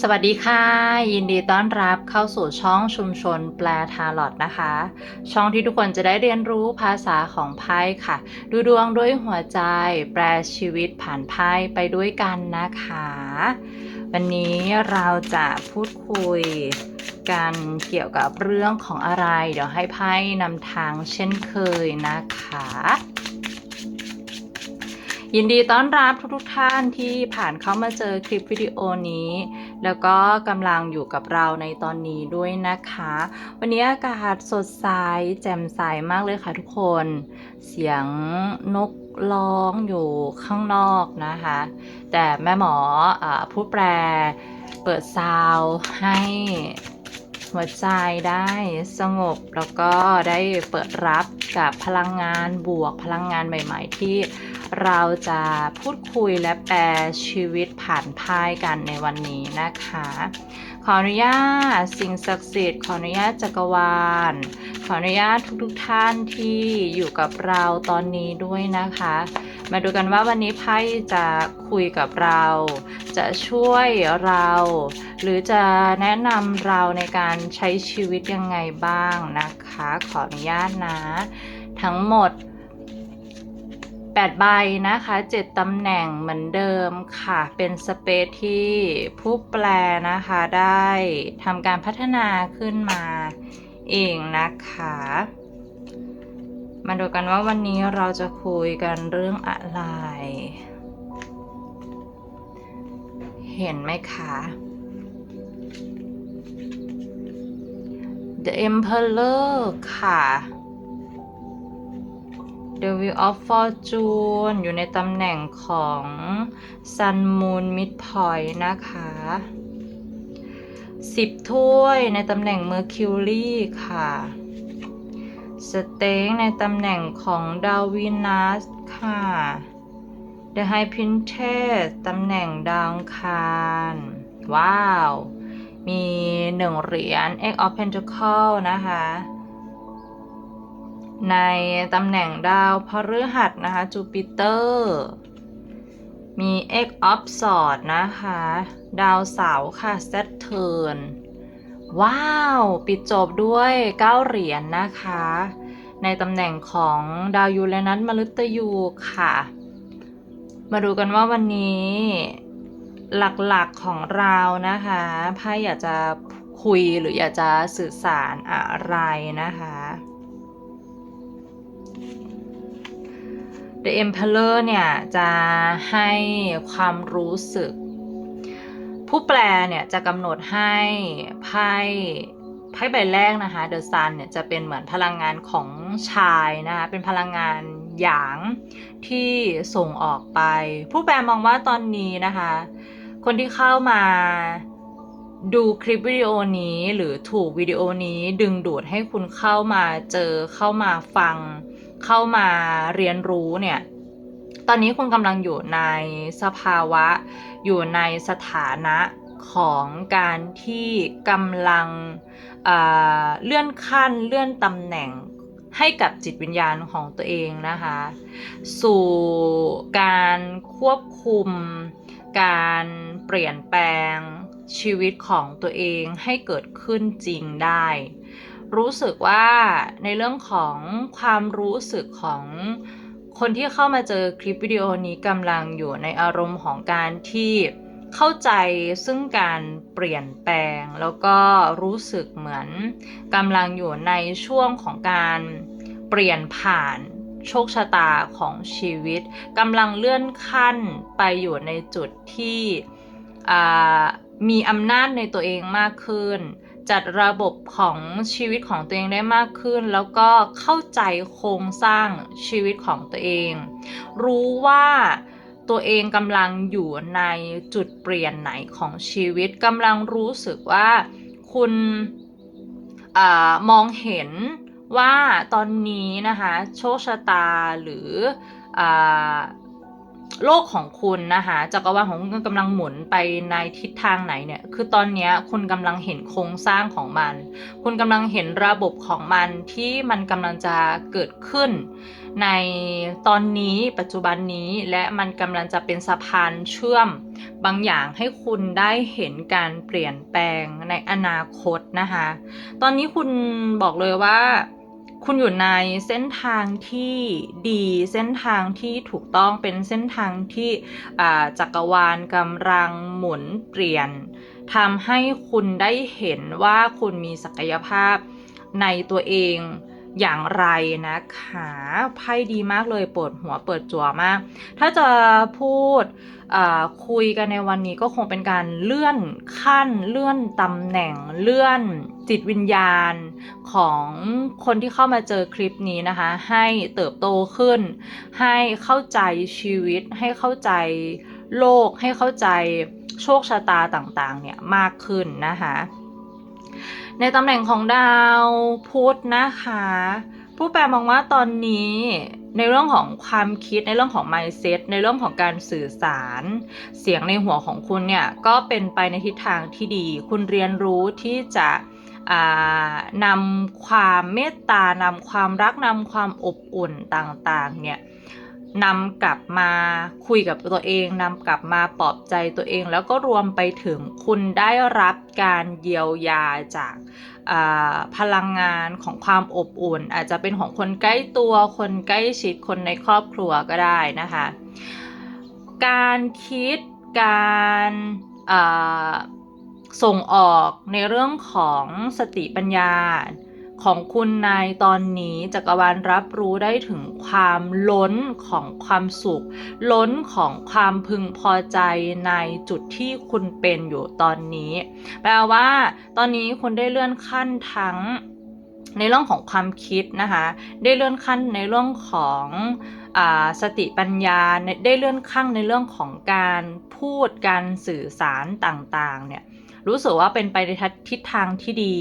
สวัสดีค่ะ ยินดีต้อนรับเข้าสู่ช่องชุมชนแปลทาลอตนะคะ ช่องที่ทุกคนจะได้เรียนรู้ภาษาของไพ่ค่ะ ดูดวงด้วยหัวใจ แปลชีวิตผ่านไพ่ไปด้วยกันนะคะ วันนี้เราจะพูดคุยกันเกี่ยวกับเรื่องของอะไร เดี๋ยวให้ไพ่นำทางเช่นเคยนะคะ ยินดีต้อนรับทุกๆท่านที่ผ่านเข้ามาเจอคลิปวิดีโอนี้ แล้วก็กำลังอยู่กับเราในตอนนี้ด้วยนะคะ วันนี้อากาศสดใสแจ่มใสมากเลยค่ะทุกคน เสียงนกร้องอยู่ข้างนอกนะคะ แต่แม่หมออผู้แปลเปิดซาวให้หัวใจได้สงบแล้วก็ได้เปิดรับกับพลังงานบวกพลังงานใหม่ ๆ ที่ เราจะพูดคุยและแปลชีวิตผ่านไพ่กันในวันนี้นะคะ ขออนุญาตสิ่งศักดิ์สิทธิ์ขออนุญาตจักรวาล ขออนุญาตทุกๆทท่านที่อยู่กับเราตอนนี้ด้วยนะคะ มาดูกันว่าวันนี้ไพ่จะคุยกับเรา จะช่วยเรา หรือจะแนะนำเราในการใช้ชีวิตยังไงบ้างนะคะ ขออนุญาตนะ ทั้งหมด 8 ใบนะคะ 7 ตำแหน่งเหมือนเดิมค่ะ เป็นสเปซที่ผู้แปลนะคะได้ทำการพัฒนาขึ้นมาเองนะคะ มาดูกันว่าวันนี้เราจะคุยกันเรื่องอะไร เห็นไหมคะ The Emperor ค่ะ The Wheel of Fortune อยู่ในตำแหน่งของ Sun Moon Midpoint นะคะ 10 ถ้วยในตำแหน่ง Mercury ค่ะ สเต็งในตำแหน่งของดาววินัสค่ะ The High Princess ตำแหน่งดาวคารว้าว มีหนึ่งเหรียญ Egg of Pentacle นะคะ ในตำแหน่งดาวพฤหัสนะคะจูปิเตอร์ มี X of Swords นะคะ ดาวเสาร์ค่ะ Saturn ว้าว ปิดจบด้วย9เหรียญนนะคะ ในตำแหน่งของดาวยูเรนัสมฤตยูค่ะ มาดูกันว่าวันนี้หลักๆของเรานะคะไพ่อยากจะคุยหรืออยากจะสื่อสารอะไรนะคะ The Emperor เนี่ยจะให้ความรู้สึก ผู้แปลเนี่ยจะกำหนดให้ไพ่ไพ่ใบแรกนะคะ The Sun เนี่ยจะเป็นเหมือนพลังงานของชายนะคะเป็นพลังงานหยางที่ส่งออกไป ผู้แปลมองว่าตอนนี้นะคะ คนที่เข้ามาดูคลิปวิดีโอนี้หรือถูกวิดีโอนี้ดึงดูดให้คุณเข้ามาเจอเข้ามาฟัง เข้ามาเรียนรู้เนี่ย ตอนนี้คุณกำลังอยู่ในสภาวะ อยู่ในสถานะของการที่กำลังเเลื่อนขั้นเลื่อนตำแหน่งให้กับจิตวิญญาณของตัวเองนะคะ สู่การควบคุม การเปลี่ยนแปลงชีวิตของตัวเองให้เกิดขึ้นจริงได้ รู้สึกว่าในเรื่องของความรู้สึกของคนที่เข้ามาเจอคลิปวิดีโอนี้กำลังอยู่ในอารมณ์ของการที่เข้าใจซึ่งการเปลี่ยนแปลง แล้วก็รู้สึกเหมือนกำลังอยู่ในช่วงของการเปลี่ยนผ่านโชคชะตาของชีวิตกำลังเลื่อนขั้นไปอยู่ในจุดที่มีอำนาจในตัวเองมากขึ้น จัดระบบของชีวิตของตัวเองได้มากขึ้น แล้วก็เข้าใจโครงสร้างชีวิตของตัวเอง รู้ว่าตัวเองกำลังอยู่ในจุดเปลี่ยนไหนของชีวิตกำลังรู้สึกว่าคุณอมองเห็นว่าตอนนี้นะคะ โชคชะตาหรืออ โลกของคุณนะคะจักรวาลของคุณกำลังหมุนไปในทิศทางไหนเนี่ย คือตอนนี้คุณกำลังเห็นโครงสร้างของมัน คุณกำลังเห็นระบบของมันที่มันกำลังจะเกิดขึ้น ในตอนนี้ปัจจุบันนี้และมันกำลังจะเป็นสะพานเชื่อม บางอย่างให้คุณได้เห็นการเปลี่ยนแปลงในอนาคตนะคะ ตอนนี้คุณบอกเลยว่า คุณอยู่ในเส้นทางที่ดีเส้นทางที่ถูกต้องเป็นเส้นทางที่จักรวาลกำลังหมุนเปลี่ยนทำให้คุณได้เห็นว่าคุณมีศักยภาพในตัวเอง อย่างไรนะคะไพ่ดีมากเลยเปวดหัวเปิดจัวมาก ถ้าจะพูดคุยกันในวันนี้ก็คงเป็นการเลื่อนขั้น เลื่อนตำแหน่ง เลื่อนจิตวิญญาณของคนที่เข้ามาเจอคลิปนี้นะคะ ให้เติบโตขึ้น ให้เข้าใจชีวิต ให้เข้าใจโลก ให้เข้าใจโชคชะตาต่างๆเนี่ยมากขึ้นนะคะ ในตำแหน่งของดาวพุธนะคะ ผู้แปลมองว่าตอนนี้ในเรื่องของความคิดในเรื่องของ mindset ในเรื่องของการสื่อสาร เสียงในหัวของคุณเนี่ยก็เป็นไปในทิศทางที่ดี คุณเรียนรู้ที่จะนำความเมตตานำความรักนำความอบอุ่นต่างๆเนี่ย นำกลับมาคุยกับตัวเองนำกลับมาปลอบใจตัวเอง แล้วก็รวมไปถึงคุณได้รับการเยียวยาจากพลังงานของความอบอุ่น อาจจะเป็นของคนใกล้ตัว คนใกล้ชิดคนในครอบครัวก็ได้นะคะ การคิดการส่งออกในเรื่องของสติปัญญา ของคุณในตอนนี้จักรวาลรับรู้ได้ถึงความล้นของความสุข ล้นของความพึงพอใจในจุดที่คุณเป็นอยู่ตอนนี้ แปลว่า ตอนนี้คุณได้เลื่อนขั้นทั้งในเรื่องของความคิดนะคะ ได้เลื่อนขั้นในเรื่องของอสติปัญญาได้เลื่อนขั้นในเรื่องของการพูดการสื่อสารต่างๆเนี่ย รู้สึกว่าเป็นไปในทิศทางที่ดี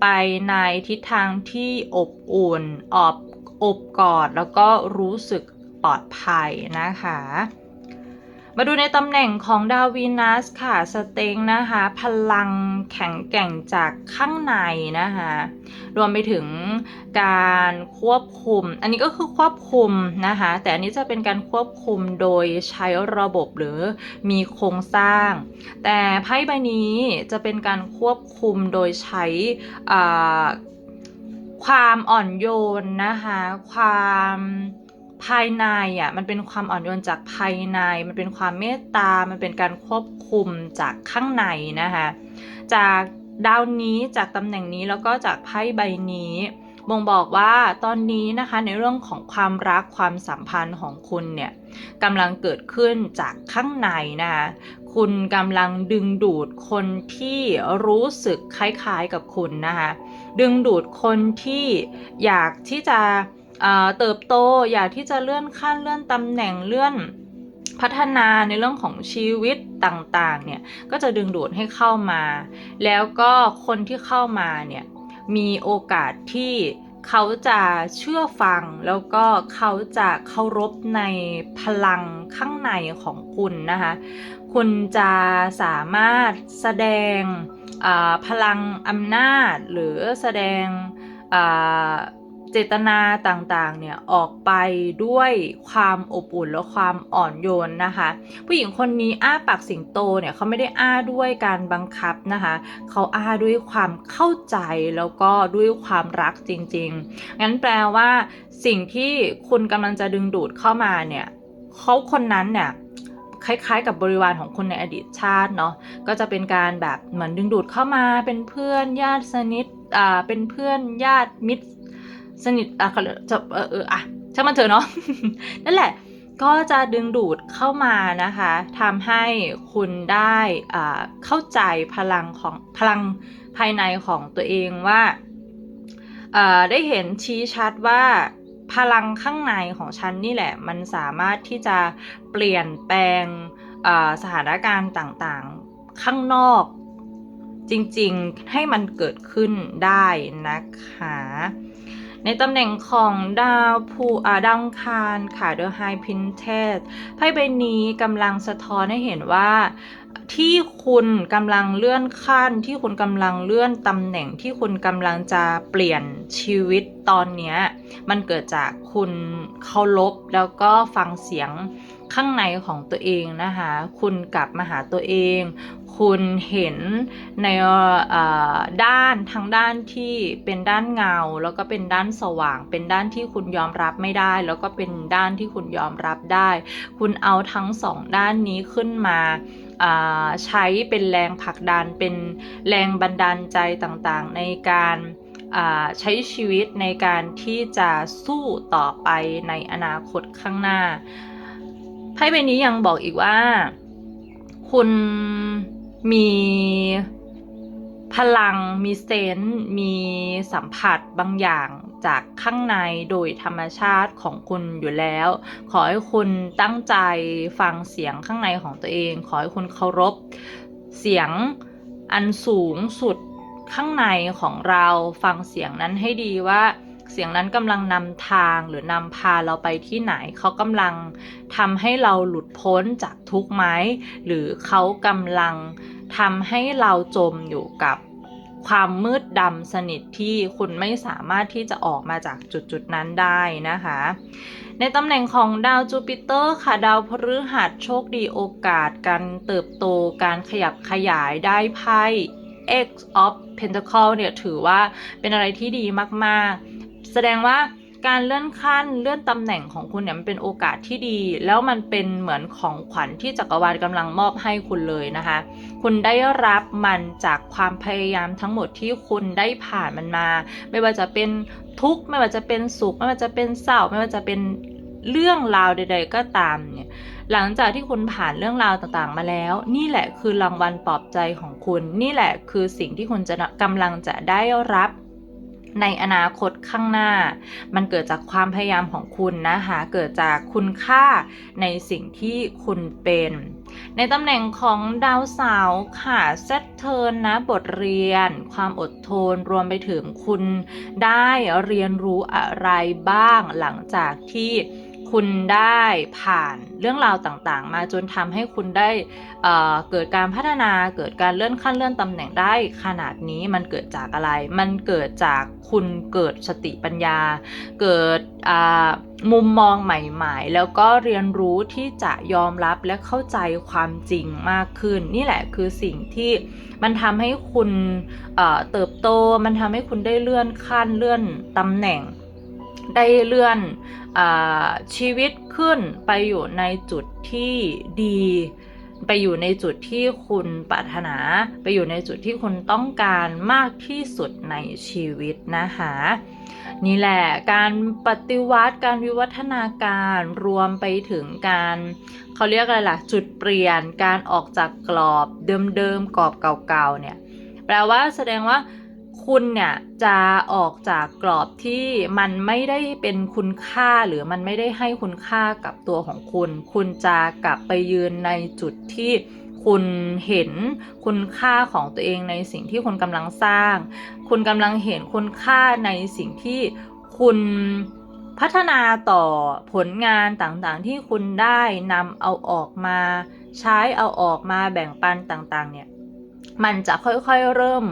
ไปในทิศทางที่อบอุ่นอบอบกอดแล้วก็รู้สึกปลอดภัยนะคะ มาดูในตำแหน่งของดาววีนัสค่ะสเต็งนะคะ พลังแข็งแกร่งจากข้างในนะคะ รวมไปถึงการควบคุม อันนี้ก็คือควบคุมนะคะ แต่อันนี้จะเป็นการควบคุมโดยใช้ระบบหรือมีโครงสร้าง แต่ไพ่ใบนี้จะเป็นการควบคุมโดยใช้ความอ่อนโยนนะคะ ความ ภายในอะมันเป็นความอ่อนโยนจากภายใน มันเป็นความเมตตา มันเป็นการควบคุมจากข้างในนะคะจากดาวนี้จากตำแหน่งนี้แล้วก็จากไพ่ใบนี้บ่งบอกว่าตอนนี้นะคะในเรื่องของความรักความสัมพันธ์ของคุณเนี่ยกำลังเกิดขึ้นจากข้างในนะคะคุณกำลังดึงดูดคนที่รู้สึกคล้ายๆกับคุณนะคะดึงดูดคนที่อยากที่จะ เติบโตอยากที่จะเลื่อนขั้นเลื่อนตำแหน่งเลื่อนพัฒนาในเรื่องของชีวิตต่างๆเนี่ยก็จะดึงดูดให้เข้ามา แล้วก็คนที่เข้ามาเนี่ยมีโอกาสที่เขาจะเชื่อฟังแล้วก็เขาจะเคารพในพลังข้างในของคุณนะคะ คุณจะสามารถแสดงพลังอำนาจหรือแสดง เจตนาต่างๆ เนี่ยออกไปด้วยความอบอุ่นและความอ่อนโยนนะคะ ผู้หญิงคนนี้อ้าปากสิงโตเนี่ยเขาไม่ได้อ้าด้วยการบังคับนะคะเขาอ้าด้วยความเข้าใจแล้วก็ด้วยความรักจริงๆ งั้นแปลว่า สิ่งที่คุณกำลังจะดึงดูดเข้ามาเนี่ยเขาคนนั้นเนี่ยคล้ายๆกับบริวารของคุณในอดีตชาติเนาะก็จะเป็นการแบบเหมือนดึงดูดเข้ามาเป็นเพื่อนญาติสนิทอ่าเป็นเพื่อนญาติมิตร สนิทอะเขาจะเออเอออะช่างมันเถอะเนาะนั่นแหละก็จะดึงดูดเข้ามานะคะทำให้คุณได้อ่าเข้าใจพลังของพลังภายในของตัวเองว่าอ่าได้เห็นชี้ชัดว่าพลังข้างในของฉันนี่แหละ มันสามารถที่จะเปลี่ยนแปลงอ่าสถานการณ์ต่างๆข้างนอก จริงๆให้มันเกิดขึ้นได้นะคะ ในตำแหน่งของดาวผูอาดาวอังคารค่ะ The High Princess ไพ่ใบนี้กำลังสะท้อนให้เห็นว่า ที่คุณกำลังเลื่อนขั้น ที่คุณกำลังเลื่อนตำแหน่งที่คุณกำลังจะเปลี่ยนชีวิตตอนเนี้มันเกิดจากคุณเคารพแล้วก็ฟังเสียงข้างในของตัวเองนะคะ คุณกลับมาหาตัวเอง คุณเห็นในด้านทางด้านที่เป็นด้านเงา แล้วก็เป็นด้านสว่าง เป็นด้านที่คุณยอมรับไม่ได้ แล้วก็เป็นด้านที่คุณยอมรับได้ คุณเอาทั้งสองด้านนี้ขึ้นมา ใช้เป็นแรงผลักดัน เป็นแรงบันดาลใจต่างๆ ในการใช้ชีวิตในการที่จะสู้ต่อไปในอนาคตข้างหน้าไพ่ใบนี้ยังบอกอีกว่า คุณมี พลังมีเซนส์มีสัมผัสบางอย่างจากข้างในโดยธรรมชาติของคุณอยู่แล้ว ขอให้คุณตั้งใจฟังเสียงข้างในของตัวเอง ขอให้คุณเคารพเสียงอันสูงสุดข้างในของเราฟังเสียงนั้นให้ดีว่าเสียงนั้นกำลังนำทางหรือนำพาเราไปที่ไหน เขากำลังทำให้เราหลุดพ้นจากทุกข์ไหม หรือเขากำลัง ทำให้เราจมอยู่กับความมืดดำสนิทที่คุณไม่สามารถที่จะออกมาจากจุดจุดๆนั้นได้นะคะ ในตำแหน่งของดาวจูปิเตอร์ค่ะดาวพฤหัสโชคดีโอกาส การเติบโตการขยับขยายได้ไพ่ X of Pentacle เนี่ยถือว่าเป็นอะไรที่ดีมาก ๆ แสดงว่า การเลื่อนขั้นเลื่อนตำแหน่งของคุณเนี่ยมันเป็นโอกาสที่ดี แล้วมันเป็นเหมือนของขวัญที่จักรวาลกำลังมอบให้คุณเลยนะคะ คุณได้รับมันจากความพยายามทั้งหมดที่คุณได้ผ่านมันมา ไม่ว่าจะเป็นทุกข์ไม่ว่าจะเป็นสุข ไม่ว่าจะเป็นเศร้า ไม่ว่าจะเป็นเรื่องราวใด ๆ ก็ตามเนี่ยหลังจากที่คุณผ่านเรื่องราวต่างๆมาแล้ว นี่แหละคือรางวัลปลอบใจของคุณ นี่แหละคือสิ่งที่คุณจะกำลังจะได้รับ ในอนาคตข้างหน้า มันเกิดจากความพยายามของคุณนะคะ เกิดจากคุณค่าในสิ่งที่คุณเป็น ในตำแหน่งของดาวเสาร์ค่ะเซตเทิร์นนะบทเรียน ความอดทนรวมไปถึงคุณได้เรียนรู้อะไรบ้างหลังจากที่ คุณได้ผ่านเรื่องราวต่างๆ มาจนทำให้คุณได้เเกิดการพัฒนาเกิดการเลื่อนขั้นเลื่อนตำแหน่งได้ขนาดนี้มันเกิดจากอะไร มันเกิดจากคุณเกิดสติปัญญา เกิดมุมมองใหม่ๆ แล้วก็เรียนรู้ที่จะยอมรับและเข้าใจความจริงมากขึ้น นี่แหละคือสิ่งที่มันทำให้คุณเเติบโตมันทำให้คุณได้เลื่อนขั้นเลื่อนตำแหน่ง ได้เลื่อนอชีวิตขึ้นไปอยู่ในจุดที่ดี ไปอยู่ในจุดที่คุณปรารถนา ไปอยู่ในจุดที่คุณต้องการมากที่สุดในชีวิตนะคะนี่แหละการปฏิวัติการวิวัฒนาการรวมไปถึงการเขาเรียกอะไรล่ะจุดเปลี่ยนการออกจากกรอบเดิมๆกรอบเก่าๆเนี่ยแปลว่าแสดงว่า คุณเนี่ยจะออกจากกรอบที่มันไม่ได้เป็นคุณค่าหรือมันไม่ได้ให้คุณค่ากับตัวของคุณ คุณจะกลับไปยืนในจุดที่คุณเห็นคุณค่าของตัวเองในสิ่งที่คุณกำลังสร้าง คุณกำลังเห็นคุณค่าในสิ่งที่คุณพัฒนาต่อผลงานต่างๆ ที่คุณได้นำเอาออกมา ใช้เอาออกมาแบ่งปันต่างๆ เนี่ย มันจะค่อยๆเริ่ม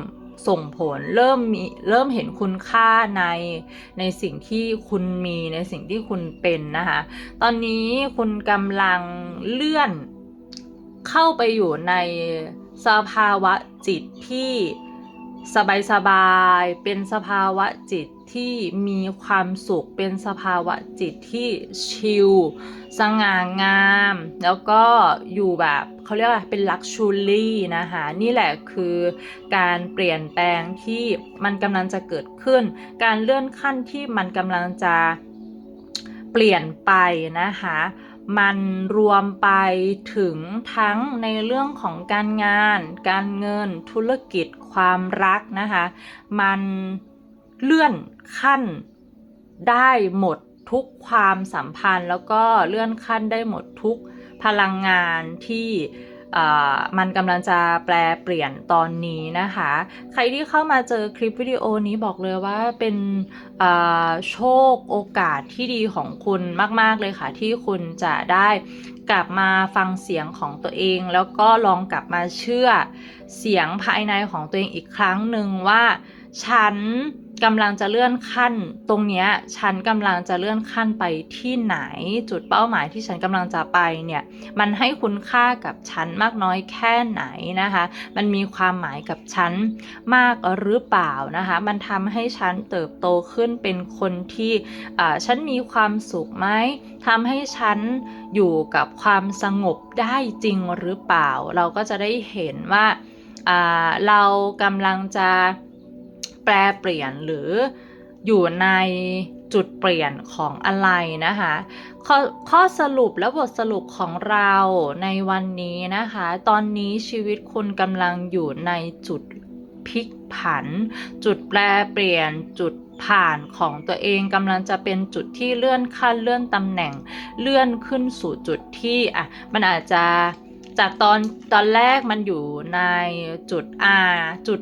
ส่งผลเริ่มมีเริ่มเห็นคุณค่าในในสิ่งที่คุณมีในสิ่งที่คุณเป็นนะคะ ตอนนี้คุณกำลังเลื่อนเข้าไปอยู่ในสภาวะจิตที่สบายๆ เป็นสภาวะจิต ที่มีความสุขเป็นสภาวะจิตที่ชิลสง่างาม แล้วก็อยู่แบบเขาเรียกว่าเป็นลักชูรี่นะคะนี่แหละคือการเปลี่ยนแปลงที่มันกำลังจะเกิดขึ้น การเลื่อนขั้นที่มันกำลังจะเปลี่ยนไปนะคะมันรวมไปถึงทั้งในเรื่องของการงาน การเงิน ธุรกิจ ความรักนะคะ มันเลื่อน ขั้นได้หมดทุกความสัมพันธ์ แล้วก็เลื่อนขั้นได้หมดทุกพลังงานที่มันกำลังจะแปลเปลี่ยนตอนนี้นะคะ ใครที่เข้ามาเจอคลิปวิดีโอนี้บอกเลยว่าเป็นโชคโอกาสที่ดีของคุณมาก ๆ เลยค่ะ ที่คุณจะได้กลับมาฟังเสียงของตัวเอง แล้วก็ลองกลับมาเชื่อเสียงภายในของตัวเองอีกครั้งหนึ่งว่า ฉัน กำลังจะเลื่อนขั้น ตรงเนี้ยฉันกำลังจะเลื่อนขั้นไปที่ไหน จุดเป้าหมายที่ฉันกำลังจะไปเนี่ยมันให้คุณค่ากับฉันมากน้อยแค่ไหนนะคะ มันมีความหมายกับฉันมากหรือเปล่านะคะ มันทำให้ฉันเติบโตขึ้นเป็นคนที่อ่าฉันมีความสุขไหมทำให้ฉันอยู่กับความสงบได้จริงหรือเปล่า เราก็จะได้เห็นว่าอ่าเรากำลังจะ แปลเปลี่ยนหรืออยู่ในจุดเปลี่ยนของอะไรนะคะข้อข้อสรุปและบทสรุปของเราในวันนี้นะคะ ตอนนี้ชีวิตคุณกำลังอยู่ในจุดพลิกผัน จุดแปลเปลี่ยนจุดผ่านของตัวเองกำลังจะเป็นจุดที่เลื่อนขั้นเลื่อนตำแหน่งเลื่อนขึ้นสู่จุดที่อะมันอาจจะจากตอนตอนแรกมันอยู่ในจุด R จุด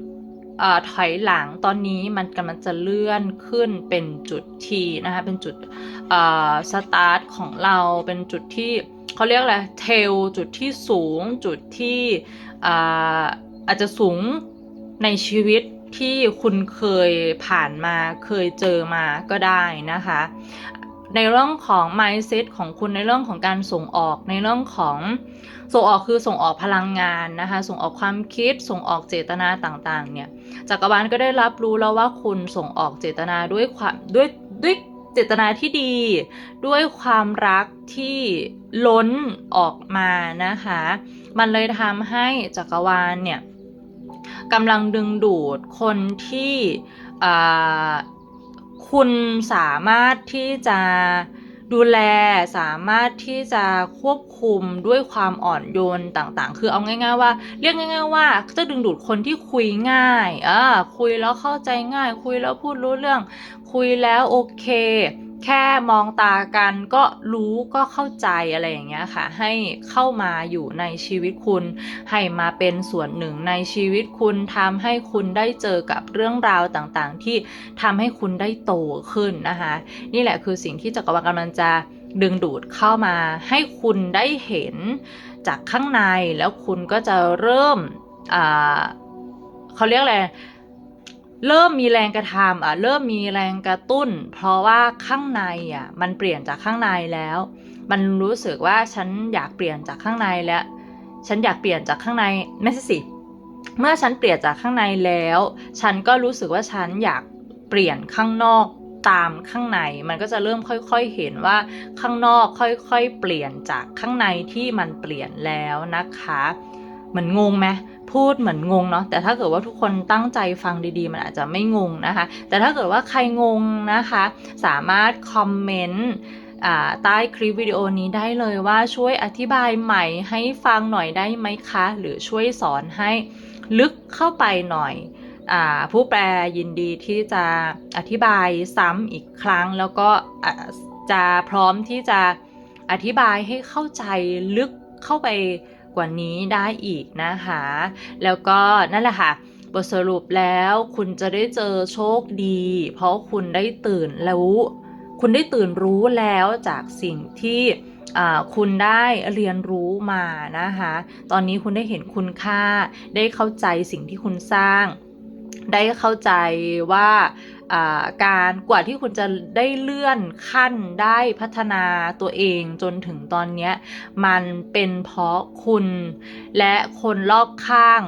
ถอยหลังตอนนี้มันกำลังจะเลื่อนขึ้นเป็นจุด T นะคะเป็นจุดสตาร์ทของเราเป็นจุดที่เขาเรียกอะไรเทลจุดที่สูงจุดที่อาอาจจะสูงในชีวิตที่คุณเคยผ่านมาเคยเจอมาก็ได้นะคะ ในเรื่องของ mindset ของคุณในเรื่องของการส่งออกในเรื่องของส่งออกคือส่งออกพลังงานนะคะ ส่งออกความคิด ส่งออกเจตนาต่างๆ เนี่ยจักรวาลก็ได้รับรู้แล้วว่าคุณส่งออกเจตนาด้วยความด้วยด้วยเจตนาที่ดี ด้วยความรักที่ล้นออกมานะคะ มันเลยทำให้จักรวาลเนี่ยกำลังดึงดูดคนที่อ่า คุณสามารถที่จะดูแลสามารถที่จะควบคุมด้วยความอ่อนโยนต่างๆ คือเอาง่าย ๆ ว่า เรียกง่าย ๆ ว่าจะดึงดูดคนที่คุยง่ายอ่าคุยแล้วเข้าใจง่าย คุยแล้วพูดรู้เรื่อง คุยแล้วโอเค แค่มองตากันก็รู้ก็เข้าใจอะไรอย่างเงี้ยค่ะ ให้เข้ามาอยู่ในชีวิตคุณ ให้มาเป็นส่วนหนึ่งในชีวิตคุณทำให้คุณได้เจอกับเรื่องราวต่างๆ ที่ทำให้คุณได้โตขึ้นนะคะ นี่แหละคือสิ่งที่จักรวาลกำลังจะดึงดูดเข้ามา ให้คุณได้เห็นจากข้างในแล้วคุณก็จะเริ่มเขาเรียกอะไร เริ่มมีแรงกระทำอะเริ่มมีแรงกระตุ้น เพราะว่าข้างในอะมันเปลี่ยนจากข้างในแล้ว มันรู้สึกว่าฉันอยากเปลี่ยนจากข้างในแล้ว ฉันอยากเปลี่ยนจากข้างในไม่ใช่สิเมื่อฉันเปลี่ยนจากข้างในแล้ว ฉันก็รู้สึกว่าฉันอยากเปลี่ยนข้างนอกตามข้างในมันก็จะเริ่มค่อยๆเห็นว่าข้างนอกค่อยๆเปลี่ยนจากข้างในที่มันเปลี่ยนแล้วนะคะ เหมือนงงไหมพูดเหมือนงงเนาะแต่ถ้าเกิดว่าทุกคนตั้งใจฟังดีๆ มันอาจจะไม่งงนะคะ แต่ถ้าเกิดว่าใครงงนะคะ สามารถคอมเมนต์ใต้คลิปวิดีโอนี้ได้เลยว่าช่วยอธิบายใหม่ให้ฟังหน่อยได้ไหมคะ หรือช่วยสอนให้ลึกเข้าไปหน่อยอผู้แปลยินดีที่จะอธิบายซ้ำอีกครั้ง แล้วก็จะพร้อมที่จะอธิบายให้เข้าใจลึกเข้าไป กว่านี้ได้อีกนะคะ แล้วก็นั่นแหละค่ะบทสรุปแล้วคุณจะได้เจอโชคดี เพราะคุณได้ตื่นรู้คุณได้ตื่นรู้แล้วจากสิ่งที่คุณได้เรียนรู้มานะคะ ตอนนี้คุณได้เห็นคุณค่า ได้เข้าใจสิ่งที่คุณสร้าง ได้เข้าใจว่าการกว่าที่คุณจะได้เลื่อนขั้นได้พัฒนาตัวเองจนถึงตอนนี้มันเป็นเพราะคุณและคนรอบข้าง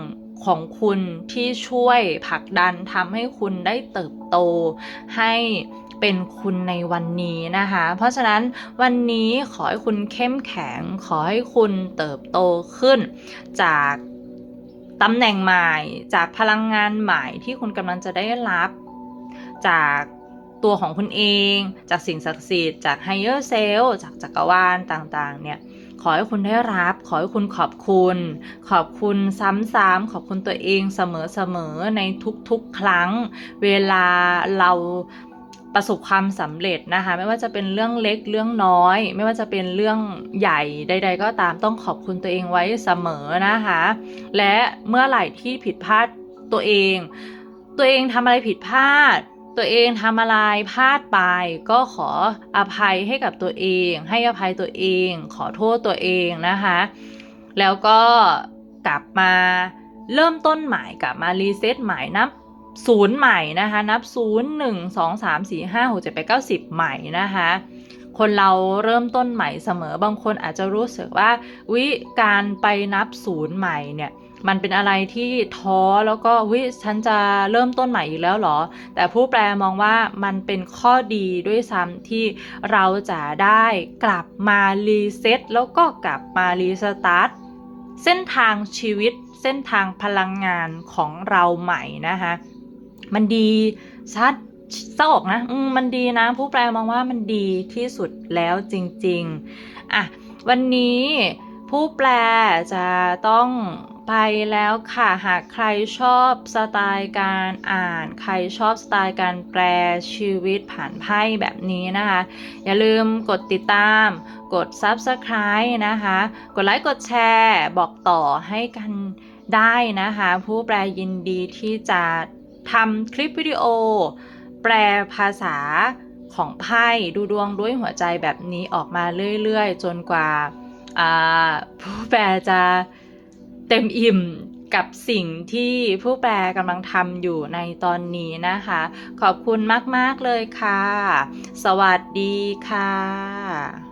ของคุณที่ช่วยผลักดันทำให้คุณได้เติบโตให้เป็นคุณในวันนี้นะคะ เพราะฉะนั้นวันนี้ขอให้คุณเข้มแข็ง ขอให้คุณเติบโตขึ้น จาก ตำแหน่งใหม่จากพลังงานใหม่ที่คุณกำลังจะได้รับ จากตัวของคุณเอง จากสิ่งศักดิ์สิทธิ์จาก higher self จากจักรวาลต่างๆ เนี่ยขอให้คุณได้รับ ขอให้คุณขอบคุณ ขอบคุณซ้ำๆขอบคุณตัวเองเสมอๆในทุกๆครั้ง เวลาเรา ประสบความสำเร็จนะคะ ไม่ว่าจะเป็นเรื่องเล็กเรื่องน้อย ไม่ว่าจะเป็นเรื่องใหญ่ใด ๆ ก็ตามต้องขอบคุณตัวเองไว้เสมอนะคะ และเมื่อไหร่ที่ผิดพลาดตัวเอง ตัวเองทำอะไรผิดพลาด ตัวเองทำอะไรพลาดไป ก็ขออภัยให้กับตัวเอง ให้อภัยตัวเอง ขอโทษตัวเองนะคะ แล้วก็กลับมาเริ่มต้นใหม่กลับมารีเซ็ตใหม่นับ ศูนย์ใหม่นะคะ นับศูนย์หนึ่งสองสามสี่ห้าหกเจ็ดแปดเก้าสิบใหม่นะคะคนเราเริ่มต้นใหม่เสมอบางคนอาจจะรู้สึกว่าวิการไปนับศูนย์ใหม่เนี่ยมันเป็นอะไรที่ท้อแล้วก็วิฉันจะเริ่มต้นใหม่อีกแล้วเหรอ แต่ผู้แปลมองว่ามันเป็นข้อดีด้วยซ้ำที่เราจะได้กลับมารีเซ็ตแล้วก็กลับมารีสตาร์ทเส้นทางชีวิตเส้นทางพลังงานของเราใหม่นะคะ มันดีชัดเศร้าอกนะมมันดีนะ ผู้แปลมองว่ามันดีที่สุดแล้วจริง ๆ อะ วันนี้ผู้แปลจะต้องไปแล้วค่ะ หากใครชอบสไตล์การอ่าน ใครชอบสไตล์การแปลชีวิตผ่านไพ่แบบนี้นะคะ อย่าลืมกดติดตาม กด Subscribe นะคะ กดไลค์กดแชร์ บอกต่อให้กันได้นะคะ ผู้แปลยินดีที่จะ ทำคลิปวิดีโอ แปลภาษาของไพ่ดูดวงด้วยหัวใจแบบนี้ออกมาเรื่อยๆ จนกว่าผู้แปลจะเต็มอิ่มกับสิ่งที่ผู้แปลกำลังทำอยู่ในตอนนี้นะคะ ขอบคุณมาก ๆ เลยค่ะ สวัสดีค่ะ